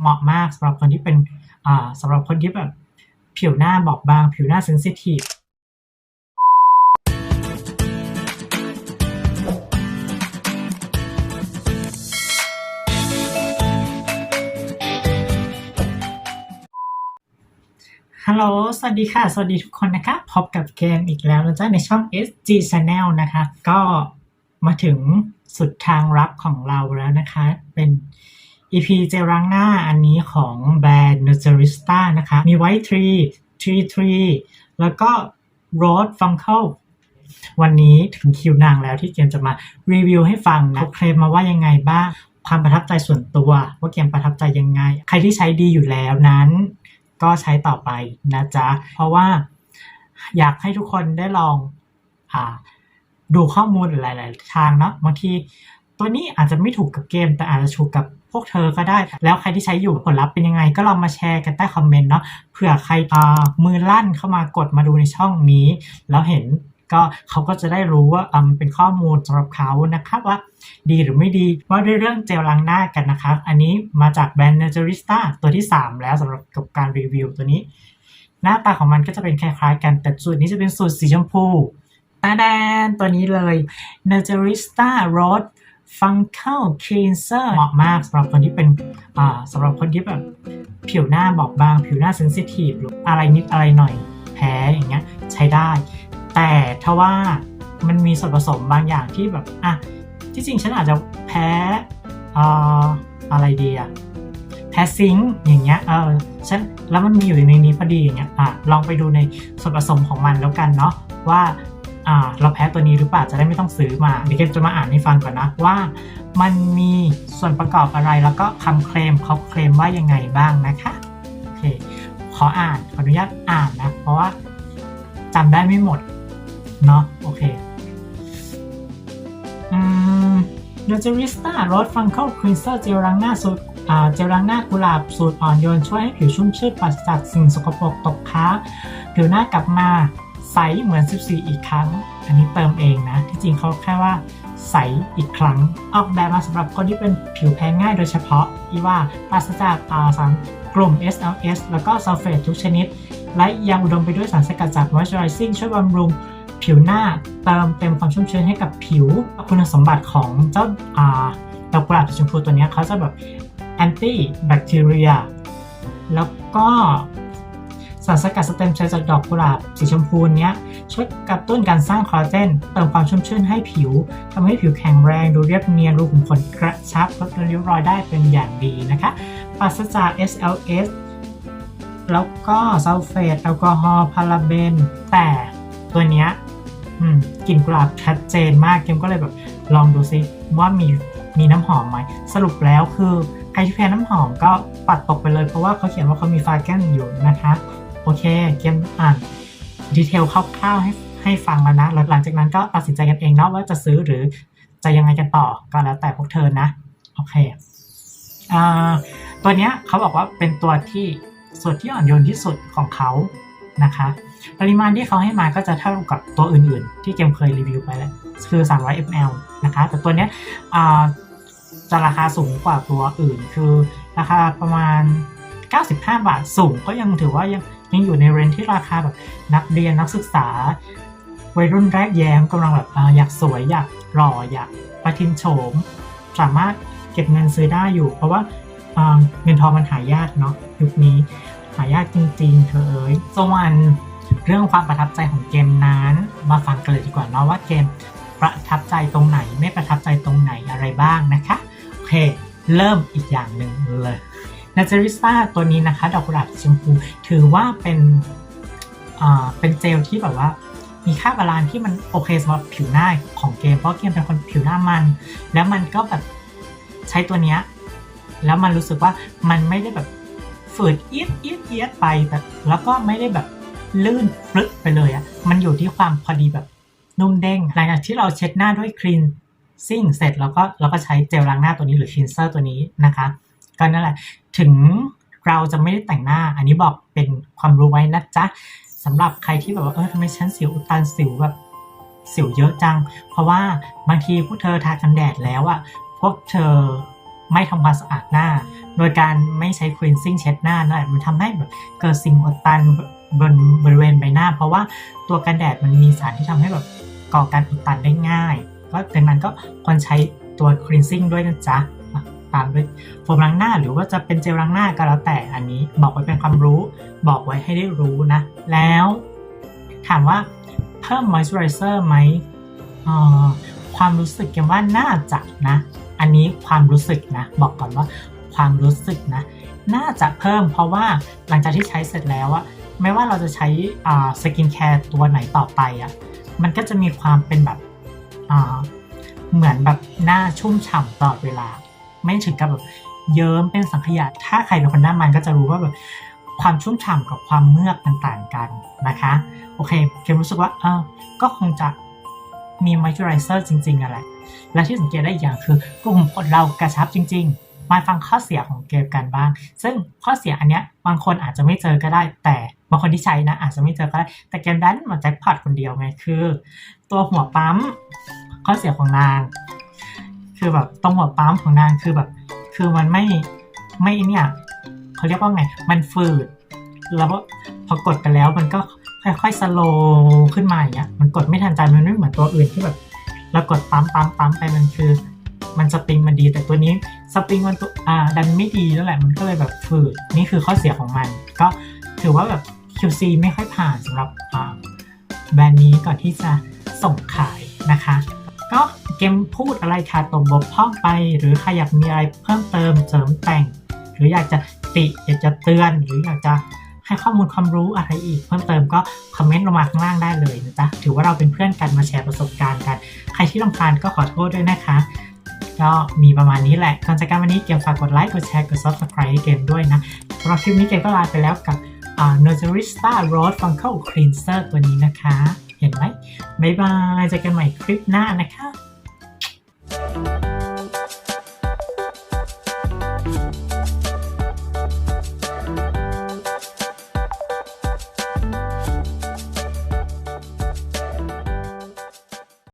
เหมาะมากสำหรับคนที่เป็นอ่าสำหรับคนที่แบบผิวหน้าบอบบาง ผิวหน้าเซนซิทีฟฮัลโหล สวัสดีค่ะ สวัสดีทุกคนนะคะ พบกับเกมอีกแล้วนะจ๊ะในช่อง SG Channel นะคะ ก็มาถึงสุดทางรักของเราแล้วนะคะ เป็น EP เจลล้างหน้าอันนี้ของแบรนด์ Naturista นะคะ มี White Tree Tree Tree แล้วก็ Rose Funkel วันนี้ถึงคิวนางแล้วที่เกมจะมารีวิวให้ฟังนะเขาเคลมมาว่ายังไงบ้าง ความประทับใจส่วนตัว ว่าเกมประทับใจยังไง ใครที่ใช้ดีอยู่แล้วนั้น ก็ใช้ต่อไปนะจ๊ะ เพราะว่าอยากให้ทุกคนได้ลองอ่าดูข้อมูลหลาย ๆ ทางเนาะบางทีตัวนี้อาจจะไม่ถูกกับเกม แต่อาจจะถูกกับ พวกเธอก็ได้ แล้วใครที่ใช้อยู่ผลลัพธ์เป็นยังไง ก็ลองมาแชร์กันใต้คอมเมนต์เนาะเผื่อใครอ่ามือลั่นเข้ามากดมาดูในช่องนี้ แล้วเห็นก็เขาก็จะได้รู้ว่าอ่ามันเป็นข้อมูลสำหรับเขานะครับว่า ดีหรือไม่ดีว่าด้วยเรื่องเจลล้างหน้ากันนะครับ อันนี้มาจากแบรนด์ Naturista ตัวที่ 3 แล้วสำหรับกับการรีวิวตัวนี้ หน้าตาของมันก็จะเป็นคล้ายๆ กันแต่สูตรนี้จะเป็นสูตรสีชมพูตาแดนตัวนี้เลย Naturista Rose Funkel Cleanser เหมาะมากสำหรับคนที่เป็นอ่าสำหรับคนที่แบบผิวหน้าบอบบาง ผิวหน้าเซนซิทีฟหรืออะไรนิดอะไรหน่อยแพ้อย่างเงี้ยใช้ได้ แต่ถ้าว่ามันมีส่วนผสมบางอย่างที่แบบอะที่จริงฉันอาจจะแพ้อ่ออะไรดีอะแพ้ซิงอย่างเงี้ย เออฉันแล้วมันมีอยู่ในนี้พอดีอย่างเงี้ย อะ ลองไปดูในส่วนผสมของมันแล้วกันเนาะว่า เราแพ้ตัวนี้หรือเปล่าจะได้ไม่ต้องซื้อมาเดี๋ยวเกมจะมาอ่านให้ฟังก่อนนะว่า มันมีส่วนประกอบอะไรแล้วก็คำเคลมเขาเคลมว่ายังไงบ้างนะคะโอเคขออ่านขออนุญาตอ่านนะ เพราะว่าจำได้ไม่หมดเนาะโอเคอืม Naturista Rose Funkel Cleanser เจลล้างหน้าสูตรเจลล้างหน้ากุหลาบสูตรอ่อนโยนช่วยให้ผิวชุ่มชื่นปราศจากสิ่งสกปรกตกค้างผิวหน้ากลับมา ใสเหมือน 14 อีกครั้ง อันนี้เติมเองนะ ที่จริงเขาแค่ว่าใสอีกครั้ง ออกแบบมาสำหรับคนที่เป็นผิวแพ้ง่ายโดยเฉพาะที่ว่าปราศจากอาสารกลุ่ม SLS แล้วก็ซัลเฟตทุกชนิด และยังอุดมไปด้วยสารสกัดจาก moisturizing ช่วยบำรุงผิวหน้าเติมเต็มความชุ่มชื้นให้กับผิว คุณสมบัติของเจ้าอ่าดอกกุหลาบสีชมพูตัวนี้เขาจะแบบแอนตี้แบคทีเรียแล้วก็ สารสกัดสเต็มเซลล์จากดอกกุหลาบสีชมพูเนี้ยช่วยกระตุ้นการสร้างคอลลาเจนเติมความชุ่มชื้นให้ผิวทำให้ผิวแข็งแรงดูเรียบเนียนรูขุมขนกระชับลดริ้วรอยได้เป็นอย่างดีนะคะปราศจาก SLS แล้วก็ซัลเฟตแอลกอฮอล์พาราเบน แต่ตัวเนี้ยกลิ่นกุหลาบชัดเจนมากเกมก็เลยแบบลองดูซิว่ามีมีน้ำหอมไหม สรุปแล้วคือใครที่แพ้น้ำหอมก็ปัดตกไปเลยเพราะว่าเขาเขียนว่าเขามีฟาแกนอยู่นะคะ โอเคเกมอ่านดีเทลคร่าวๆให้ให้ฟังแล้วนะแล้วหลังจากนั้นก็ตัดสินใจกันเองเนาะว่าจะซื้อหรือจะยังไงกันต่อก็แล้วแต่พวกเธอนะโอเคตัวเนี้ยเขาบอกว่าเป็นตัวที่ส่วนที่อ่อนโยนที่สุดของเขานะคะ ปริมาณที่เขาให้มาก็จะเท่ากับตัวอื่นๆ ที่เกมเคยรีวิวไปแล้วคือ 300 ml นะคะ แต่ตัวเนี้ยจะราคาสูงกว่าตัวอื่น คือราคาประมาณ 95 บาทสูงก็ยังถือว่ายัง ยังอยู่ในเรนที่ราคาแบบนักเรียนนักศึกษา วัยรุ่นแรกแย้มกำลังแบบอยากสวยอยากหล่ออยากประทินโฉม สามารถเก็บเงินซื้อได้อยู่ เพราะว่าเงินทองมันหายากเนาะยุคนี้หายากจริงๆ เธอเอ๋ยส่วนเรื่องความประทับใจของเกมนั้นมาฟังกันเลยดีกว่าเนาะว่าเกมประทับใจตรงไหนไม่ประทับใจตรงไหนอะไรบ้างนะคะ โอเค เริ่มอีกอย่างหนึ่งเลย นาจาริสตาตัวนี้นะคะ ดอกกุหลาบชมพูถือว่าเป็นเป็นเจลที่แบบว่า มีค่าบาลานซ์ที่มันโอเคสำหรับผิวหน้าของเกมเพราะเกมเป็นคนผิวหน้ามัน แล้วมันก็แบบใช้ตัวเนี้ยแล้วมันรู้สึกว่ามันไม่ได้แบบฝืดเอียดเอียดเอียดไปแต่แล้วก็ไม่ได้แบบลื่นปลึกไปเลยอะ่ะมันอยู่ที่ความพอดีแบบนุ่มเด้งหลังจากที่เราเช็ดหน้าด้วยครีนซิ่งเสร็จแล้วก็เราก็ใช้เจลล้างหน้าตัวนี้หรือคลีนเซอร์ตัวนี้นะคะก็นั่นแหละ ถึงเราจะไม่ได้แต่งหน้า อันนี้บอกเป็นความรู้ไว้นะจ๊ะสำหรับใครที่แบบว่าเออทำไมฉันสิวอุดตันสิวแบบสิวเยอะจัง เพราะว่าบางทีพวกเธอทากันแดดแล้วอะพวกเธอไม่ทำความสะอาดหน้า โดยการไม่ใช้ cleansing เช็ดหน้านั่นแหละมันทำให้แบบเกิดสิ่งอุดตันบนบริเวณใบหน้า เพราะว่าตัวกันแดดมันมีสารที่ทำให้แบบก่อการอุดตันได้ง่าย ก็ดังนั้นก็ควรใช้ตัว cleansing ด้วยนะจ๊ะ ตามด้วยโฟมล้างหน้าหรือว่าจะเป็นเจลล้างหน้าก็แล้วแต่อันนี้บอกไว้เป็นความรู้ บอกไว้ให้ได้รู้นะ แล้วถามว่าเพิ่ม moisturizer ไหมความรู้สึกกันว่าน่าจะนะ อันนี้ความรู้สึกนะ บอกก่อนว่าความรู้สึกนะ น่าจะเพิ่มเพราะว่าหลังจากที่ใช้เสร็จแล้วอะไม่ว่าเราจะใช้สกินแคร์ตัวไหนต่อไปอะมันก็จะมีความเป็นแบบเหมือนแบบหน้าชุ่มฉ่ำตลอดเวลา ไม่ถึงกับแบบเยิ้มเป็นสังขยาถ้าใครเป็นคนหน้ามันก็จะรู้ว่าแบบความชุ่มฉ่ำกับความเมือกมันต่างกันนะคะ โอเคเกมรู้สึกว่าเออก็คงจะมีม o ย s t u r i z e r จริงๆอะไรและที่สังเกตได้อีกอย่างคือกลุ่มคนเรากระชับจริง ๆ มาฟังข้อเสียของเกมกันบ้าง ซึ่งข้อเสียอันเนี้ยบางคนอาจจะไม่เจอก็ได้ แต่บางคนที่ใช้นะ อาจจะไม่เจอก็ได้ แต่เกมดันมาแจ็คพอตคนเดียวไงคือ ตัวหัวปั๊มข้อเสียของนาง คือแบบตรงหัวปั๊มของนางคือแบบ คือมันไม่ไม่เนี่ยเขาเรียกว่าไง มันฝืด แล้วก็พอกดไปแล้วมันก็ค่อยๆสโลว์ขึ้นมาอย่างเงี้ย มันกดไม่ทันใจมันไม่เหมือนตัวอื่นที่แบบเรากดปั๊มปั๊มปั๊มไปมันคือ มันสปริงมันดีแต่ตัวนี้สปริงมันตัวอ่าดันไม่ดีแล้วแหละมันก็เลยแบบฝืดนี่คือข้อเสียของมัน ก็ถือว่าแบบ QC ไม่ค่อยผ่านสำหรับแบรนด์นี้ก่อนที่จะส่งขายนะคะ ก็เกมพูดอะไรขาดตกบกพร่องไป หรือใครอยากมีอะไรเพิ่มเติมเสริมแต่ง หรืออยากจะติอยากจะเตือน หรืออยากจะให้ข้อมูลความรู้อะไรอีกเพิ่มเติมก็คอมเมนต์ลงมาข้างล่างได้เลยนะจ๊ะถือว่าเราเป็นเพื่อนกันมาแชร์ประสบการณ์กัน ใครที่รำคาญก็ขอโทษด้วยนะคะ ก็มีประมาณนี้แหละก่อนจากการวันนี้เกมฝากกดไลค์กดแชร์กด subscribe ให้เกมด้วยนะสำหรับคลิปนี้เกมก็ลาไปแล้วกับอ่า Naturista Rose Fungal Cleanser ตัวนี้นะคะ เห็นไหมบ๊ายบายเจอกันใหม่คลิปหน้านะคะ